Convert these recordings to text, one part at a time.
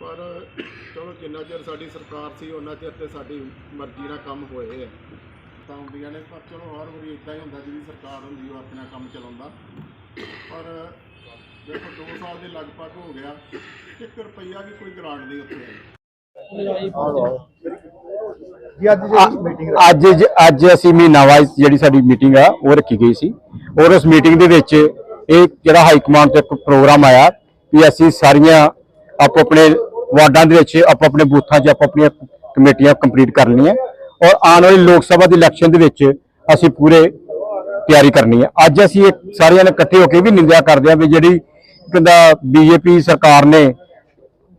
ਪਰ ਚਲੋ ਜਿੰਨਾ ਚਿਰ ਸਾਡੀ ਸਰਕਾਰ ਸੀ ਉਹਨਾਂ ਚਿਰ ਤੇ ਸਾਡੀ ਮਰਜ਼ੀ ਨਾਲ ਕੰਮ ਹੋਏ ਆ। ਤਾਂ ਹੁੰਦੀਆਂ ਨੇ ਪਰ ਚਲੋ ਹਰ ਵਾਰੀ ਇਦਾਂ ਹੀ ਹੁੰਦਾ ਜਿਹਦੀ ਸਰਕਾਰ ਹੁੰਦੀ ਉਹ ਆਪਣਾ ਕੰਮ ਚਲਾਉਂਦਾ। ਪਰ ਦੇਖੋ 2 ਸਾਲ ਦੇ ਲਗਭਗ ਹੋ ਗਿਆ ਇੱਕ ਰੁਪਈਆ ਵੀ ਕੋਈ ਗ੍ਰਾਂਟ ਨਹੀਂ ਉੱਥੇ ਅੱਜ ਅੱਜ ਜ- ਅੱਜ ਅਸੀਂ ਮਹੀਨਾ ਵਾਈਜ਼ ਜਿਹੜੀ ਸਾਡੀ ਮੀਟਿੰਗ ਆ ਉਹ ਰੱਖੀ ਗਈ ਸੀ। ਔਰ ਉਸ ਮੀਟਿੰਗ ਦੇ ਵਿੱਚ ਇਹ ਜਿਹੜਾ ਹਾਈ ਕਮਾਂਡ ਤੋਂ ਇੱਕ ਪ੍ਰੋਗਰਾਮ ਆਇਆ ਵੀ ਅਸੀਂ ਸਾਰੀਆਂ ਆਪੋ ਆਪਣੇ ਵਾਰਡਾਂ ਦੇ ਵਿੱਚ, ਆਪੋ ਆਪਣੇ ਬੂਥਾਂ 'ਚ, ਆਪੋ ਆਪਣੀਆਂ ਕਮੇਟੀਆਂ ਕੰਪਲੀਟ ਕਰ ਲਈਆਂ ਔਰ ਆਉਣ ਵਾਲੀ ਲੋਕ ਸਭਾ ਦੀ ਇਲੈਕਸ਼ਨ ਦੇ ਵਿੱਚ ਅਸੀਂ ਪੂਰੇ ਤਿਆਰੀ ਕਰਨੀ ਹੈ ਅੱਜ ਅਸੀਂ ਇੱਕ ਸਾਰਿਆਂ ਨੇ ਇਕੱਠੇ ਹੋ ਕੇ ਵੀ ਨਿੰਦਿਆ ਕਰਦੇ ਹਾਂ ਵੀ ਜਿਹੜੀ ਕਹਿੰਦਾ ਬੀਜੇਪੀ ਸਰਕਾਰ ਨੇ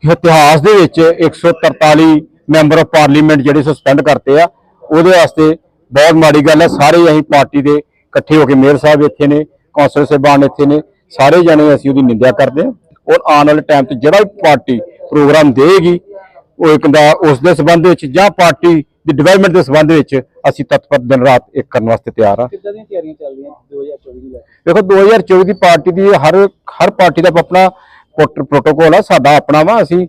ਇਤਿਹਾਸ ਦੇ ਵਿੱਚ 143 ਮੈਂਬਰ ਆਫ ਪਾਰਲੀਮੈਂਟ ਜਿਹੜੇ ਸਸਪੈਂਡ ਕਰਤੇ ਆ, ਉਹਦੇ ਵਾਸਤੇ ਬਹੁਤ ਮਾੜੀ ਗੱਲ ਹੈ ਸਾਰੇ ਅਸੀਂ ਪਾਰਟੀ ਦੇ ਇਕੱਠੇ ਹੋ ਕੇ ਮੇਅਰ ਸਾਹਿਬ ਇੱਥੇ ਨੇ ਕੌਂਸਲ ਸਾਹਿਬਾਨ ਇੱਥੇ ਨੇ, ਸਾਰੇ ਜਣੇ ਅਸੀਂ ਉਹਦੀ ਨਿੰਦਿਆ ਕਰਦੇ ਹਾਂ ਔਰ ਆਉਣ ਵਾਲੇ ਟਾਈਮ ਤੇ ਜਿਹੜਾ ਵੀ ਪਾਰਟੀ ਪ੍ਰੋਗਰਾਮ ਦੇਗੀ ਉਹ ਇੱਕ ਦਾ ਉਸ ਦੇ ਸਬੰਧ ਵਿੱਚ ਜਾਂ ਪਾਰਟੀ ਦੀ ਡਿਵੈਲਪਮੈਂਟ ਦੇ ਸਬੰਧ ਵਿੱਚ ਅਸੀਂ ਤਤਪਰ ਦਿਨ ਰਾਤ ਇੱਕ ਕਰਨ ਵਾਸਤੇ ਤਿਆਰ ਆ ਕਿੱਦਾਂ ਦੀਆਂ ਤਿਆਰੀਆਂ ਚੱਲ ਰਹੀਆਂ 2024 ਦੀ? ਦੇਖੋ 2024 ਦੀ ਪਾਰਟੀ ਦੀ ਹਰ ਹਰ ਪਾਰਟੀ ਦਾ ਆਪਣਾ ਪ੍ਰੋਟੋਕੋਲ ਆ ਸਾਡਾ ਆਪਣਾ ਵਾ ਅਸੀਂ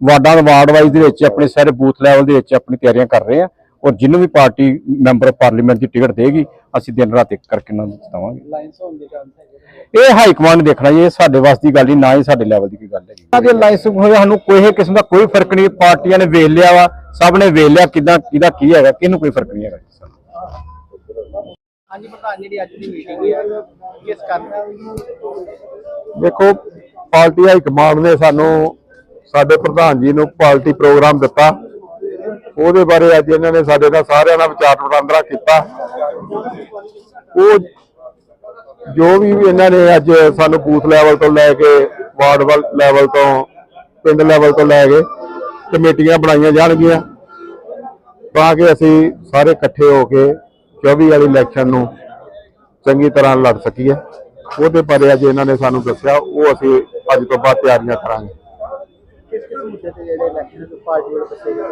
ਵਾਰਡਾਂ ਵਾਰਡ ਵਾਈਜ਼ ਦੇ ਵਿੱਚ ਆਪਣੇ ਸਾਰੇ ਬੂਥ ਲੈਵਲ ਦੇ ਵਿੱਚ ਆਪਣੀ ਤਿਆਰੀਆਂ ਕਰ ਰਹੇ ਆ ਔਰ ਜਿਹਨੂੰ ਵੀ ਪਾਰਟੀ ਮੈਂਬਰ ਪਾਰਲੀਮੈਂਟ ਦੀ ਟਿਕਟ ਦੇਗੀ ਅਸੀਂ ਦਿਨ ਰਾਤ ਇੱਕ ਕਰਕੇ ਉਹਨਾਂ ਨੂੰ ਜਿਤਾਵਾਂਗੇ ਇਹ ਹਾਈ ਕਮਾਂਡ ਦੇਖਣਾ ਜੀ ਇਹ ਸਾਡੇ ਵਾਸ ਦੀ ਗੱਲ ਨਹੀਂ ਨਾ ਹੀ ਸਾਡੇ ਲੈਵਲ ਦੀ ਕੋਈ ਗੱਲ ਹੈਗੀ। ਇਹਨਾਂ ਦੇ ਲਾਇਸੈਂਸ ਹੋਏ ਸਾਨੂੰ ਕੋਈ ਕਿਸਮ ਦਾ ਕੋਈ ਫ਼ਰਕ ਨਹੀਂ ਪਾਰਟੀਆਂ ਨੇ ਵੇਖ ਲਿਆ ਵਾ ਸਭ ਨੇ ਵੇਖ ਲਿਆ ਕਿਦਾਂ ਕਿਹਦਾ ਕੀ ਹੈਗਾ ਕਿਹਨੂੰ ਕੋਈ ਫ਼ਰਕ ਨਹੀਂ ਹੈਗਾ ਜੀ ਸਾਨੂੰ। ਹਾਂਜੀ ਪ੍ਰਧਾਨ ਜਿਹੜੀ ਅੱਜ ਦੀ ਮੀਟਿੰਗ ਹੈ ਕਿਸ ਕਰਨ ਦੇਖੋ ਪਾਰਟੀ ਹਾਈ ਕਮਾਂਡ ਨੇ ਸਾਨੂੰ ਸਾਡੇ ਪ੍ਰਧਾਨ ਜੀ ਨੂੰ ਪਾਰਟੀ ਪ੍ਰੋਗਰਾਮ ਦਿੱਤਾ। ਉਹਦੇ ਬਾਰੇ ਅੱਜ ਇਹਨਾਂ ਨੇ ਸਾਡੇ ਨਾਲ ਸਾਰਿਆਂ ਨਾਲ ਵਿਚਾਰ ਵਟਾਂਦਰਾ ਕੀਤਾ। ਉਹ ਜੋ ਵੀ ਇਹਨਾਂ ਨੇ ਅੱਜ ਸਾਨੂੰ ਬੂਥ ਲੈਵਲ ਤੋਂ ਲੈ ਕੇ, ਵਾਰਡ ਵੱਲ ਲੈਵਲ ਤੋਂ, ਪਿੰਡ ਲੈਵਲ ਤੋਂ ਲੈ ਕੇ ਕਮੇਟੀਆਂ ਬਣਾਈਆਂ ਜਾਣਗੀਆਂ। ਤਾਂ ਕਿ ਅਸੀਂ ਸਾਰੇ ਇਕੱਠੇ ਹੋ ਕੇ 24 ਵਾਲੀ ਇਲੈਕਸ਼ਨ ਨੂੰ ਚੰਗੀ ਤਰ੍ਹਾਂ ਲੜ ਸਕੀਏ। ਉਹਦੇ ਬਾਰੇ ਅੱਜ ਇਹਨਾਂ ਨੇ ਸਾਨੂੰ ਦੱਸਿਆ। ਉਹ ਅਸੀਂ ਅੱਜ ਤੋਂ ਬਾਅਦ ਤਿਆਰੀਆਂ ਕਰਾਂਗੇ। ਮੁੱਦੇ ਤੇ ਜਿਹੜੇ ਇਲੈਕਸ਼ਨ ਤੋਂ ਪਾਰਟੀ ਵੱਲੋਂ ਦੱਸੇ ਗਏ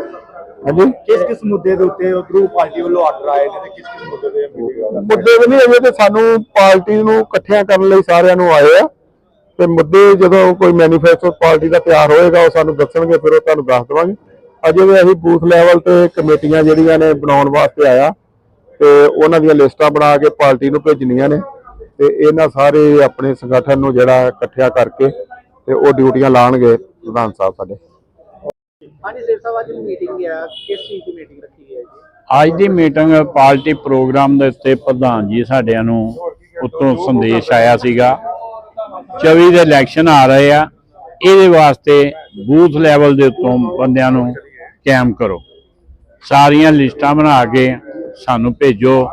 ਹਾਂਜੀ? ਕਿਸ ਕਿਸ ਮੁੱਦੇ ਦੇ ਉੱਤੇ ਉਧਰੋਂ ਪਾਰਟੀ ਵੱਲੋਂ ਆਰਡਰ ਆਏ ਨੇ ਤੇ ਕਿਸ ਕਿਸ ਮੁੱਦੇ ਤੇ ਮੀਟਿੰਗ ਮੁੱਦੇ ਵੀ ਨਹੀਂ ਅਜੇ ਤੇ ਸਾਨੂੰ ਪਾਰਟੀ ਨੂੰ ਇਕੱਠਿਆਂ ਕਰਨ ਲਈ ਸਾਰਿਆਂ ਨੂੰ ਆਏ ਆ। ਤੇ ਮੁੱਦੇ ਜਦੋਂ ਕੋਈ ਮੈਨੀਫੈਸਟੋ ਪਾਰਟੀ ਦਾ ਤਿਆਰ ਹੋਏਗਾ ਉਹ ਸਾਨੂੰ ਦੱਸਣਗੇ ਫਿਰ ਉਹ ਤੁਹਾਨੂੰ ਦੱਸ ਦੇਵਾਂਗੇ। ਅਜੇ ਵੀ ਅਸੀਂ ਬੂਥ ਲੈਵਲ ਤੇ ਕਮੇਟੀਆਂ ਜਿਹੜੀਆਂ ਨੇ ਬਣਾਉਣ ਵਾਸਤੇ ਆਇਆ। ਤੇ ਉਹਨਾਂ ਦੀਆਂ ਲਿਸਟਾਂ ਬਣਾ ਕੇ ਪਾਰਟੀ ਨੂੰ ਭੇਜਣੀਆਂ ਨੇ। ਤੇ ਇਹਨਾਂ ਸਾਰੇ ਆਪਣੇ ਸੰਗਠਨ ਨੂੰ ਜਿਹੜਾ ਇਕੱਠਿਆ ਕਰਕੇ ਤੇ ਉਹ ਡਿਊਟੀਆਂ ਲਾਣਗੇ ਪ੍ਰਧਾਨ ਸਾਹਿਬ ਸਾਡੇ। ਹਾਂਜੀ ਸਿਰ ਸਾਹਿਬ, ਅੱਜ ਮੀਟਿੰਗ ਹੈ ਕਿਸ ਚੀਜ਼ ਦੀ ਮੀਟਿੰਗ ਰੱਖੀ ਹੈ ਜੀ? ਅੱਜ ਦੀ ਮੀਟਿੰਗ ਪਾਰਟੀ ਪ੍ਰੋਗਰਾਮ ਦੇ ਉੱਤੇ ਪ੍ਰਧਾਨ ਜੀ ਸਾਡਿਆਂ ਨੂੰ ਉੱਤੋਂ ਸੰਦੇਸ਼ ਆਇਆ ਸੀਗਾ। 24 ਦੇ ਇਲੈਕਸ਼ਨ ਆ ਰਹੇ ਆ। ਇਹਦੇ ਵਾਸਤੇ ਬੂਥ ਲੈਵਲ ਦੇ ਉੱਤੋਂ ਬੰਦਿਆਂ ਨੂੰ ਕੈਮ ਕਰੋ। ਸਾਰੀਆਂ ਲਿਸਟਾਂ ਬਣਾ ਕੇ ਸਾਨੂੰ ਭੇਜੋ,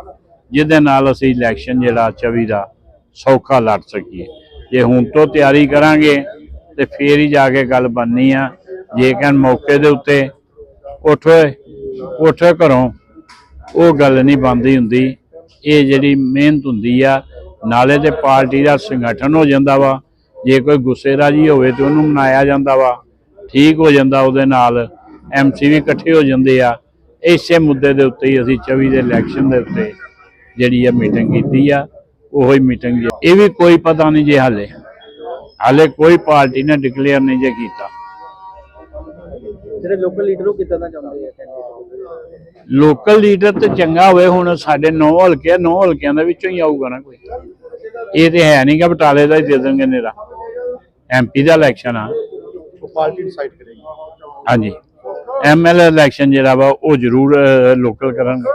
ਜਿਹਦੇ ਨਾਲ ਅਸੀਂ ਇਲੈਕਸ਼ਨ ਜਿਹੜਾ 24 ਦਾ ਸੌਖਾ ਲੜ ਸਕੀਏ। ਜੇ ਹੁਣ ਤੋਂ ਤਿਆਰੀ ਕਰਾਂਗੇ ਤੇ ਫੇਰ ਹੀ ਜਾ ਕੇ ਗੱਲ ਬਣਨੀ ਆ। ਜੇ ਕਹਿਣ ਮੌਕੇ ਦੇ ਉੱਤੇ ਉੱਠ ਉੱਠ ਘਰੋਂ, ਉਹ ਗੱਲ ਨਹੀਂ ਬੰਦੀ ਹੁੰਦੀ। ਇਹ ਜਿਹੜੀ ਮਿਹਨਤ ਹੁੰਦੀ ਆ, ਨਾਲੇ ਤੇ ਪਾਰਟੀ ਦਾ ਸੰਗਠਨ ਹੋ ਜਾਂਦਾ ਵਾ। ਜੇ ਕੋਈ ਗੁੱਸੇ ਰਾਜੀ ਹੋਵੇ ਤੇ ਉਹਨੂੰ ਮਨਾਇਆ ਜਾਂਦਾ ਵਾ। ਠੀਕ ਹੋ ਜਾਂਦਾ ਉਹਦੇ ਨਾਲ ਐਮਸੀ ਵੀ ਇਕੱਠੇ ਹੋ ਜਾਂਦੇ ਆ। ਇਸੇ ਮੁੱਦੇ ਦੇ ਉੱਤੇ ਹੀ ਅਸੀਂ 24 ਦੇ ਇਲੈਕਸ਼ਨ ਦੇ ਉੱਤੇ ਜਿਹੜੀ ਆ ਮੀਟਿੰਗ ਕੀਤੀ ਆ, ਉਹੀ ਮੀਟਿੰਗ ਇਹ ਵੀ ਕੋਈ ਪਤਾ ਨਹੀਂ ਜੇ ਹਾਲੇ। ਹਾਲੇ ਕੋਈ ਪਾਰਟੀ ਨੇ ਡਿਕਲੇਅਰ ਨਹੀਂ ਜੇ ਕੀਤਾ। ਜਿਹੜੇ ਲੋਕਲ ਲੀਡਰ ਉਹ ਕਿੱਦਾਂ ਦਾ ਚਾਹੁੰਦੇ ਆ candidate? ਲੋਕਲ ਲੀਡਰ ਤੇ ਚੰਗਾ ਹੋਵੇ ਹੁਣ ਸਾਡੇ ਨੌ ਹਲਕੇ ਨੌ ਹਲਕਿਆਂ ਦੇ ਵਿੱਚੋਂ ਹੀ ਆਊਗਾ ਨਾ ਕੋਈ। ਇਹ ਤੇ ਹੈ ਨਹੀਂਗਾ ਬਟਾਲੇ ਦਾ ਹੀ ਦੇ ਦੇਣਗੇ ਨੇਰਾ ਐਮਪੀ ਦਾ ਇਲੈਕਸ਼ਨ ਆ। ਉਹ ਪਾਰਟੀ ਡਿਸਾਈਡ ਕਰੇਗੀ। ਹਾਂਜੀ। ਐਮਐਲਏ ਇਲੈਕਸ਼ਨ ਜਿਹੜਾ ਵਾ ਉਹ ਜ਼ਰੂਰ ਲੋਕਲ ਕਰਨਗੇ